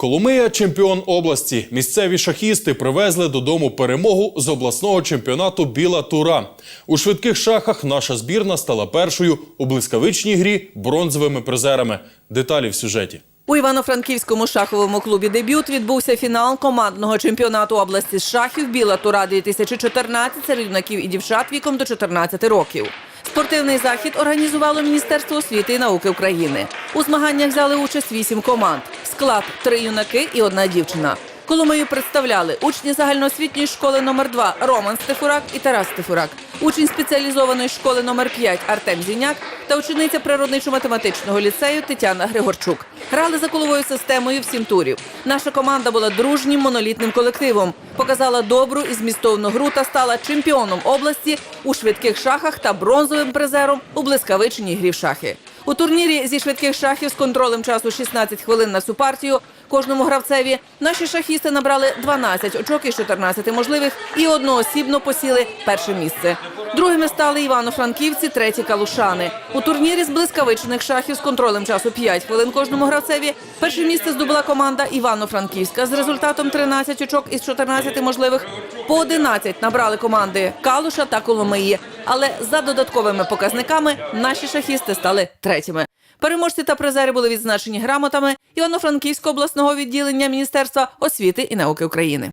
Коломия чемпіон області. Місцеві шахісти привезли додому перемогу з обласного чемпіонату Біла Тура. У швидких шахах наша збірна стала першою у блискавичній грі бронзовими призерами. Деталі в сюжеті. У Івано-Франківському шаховому клубі «Дебют» відбувся фінал командного чемпіонату області з шахів «Біла Тура-2014» серед юнаків і дівчат віком до 14 років. Спортивний захід організувало Міністерство освіти і науки України. У змаганнях взяли участь вісім команд. Склад – три юнаки і одна дівчина. Коломию представляли учні загальноосвітньої школи номер 2 Роман Стефурак і Тарас Стефурак, учень спеціалізованої школи номер 5 Артем Зіняк та учениця природничо-математичного ліцею Тетяна Григорчук. Грали за коловою системою в сім турів. Наша команда була дружнім монолітним колективом, показала добру і змістовну гру та стала чемпіоном області у швидких шахах та бронзовим призером у блискавичній грі в шахи. У турнірі зі швидких шахів з контролем часу 16 хвилин на всю партію кожному гравцеві наші шахісти набрали 12 очок із 14 можливих і одноосібно посіли перше місце. Другими стали івано-франківці, треті калушани. У турнірі з блискавичних шахів з контролем часу 5 хвилин кожному гравцеві перше місце здобула команда Івано-Франківська з результатом 13 очок із 14 можливих. По 11 набрали команди Калуша та Коломиї. Але за додатковими показниками наші шахісти стали третіми. Переможці та призери були відзначені грамотами Івано-Франківського обласного відділення Міністерства освіти і науки України.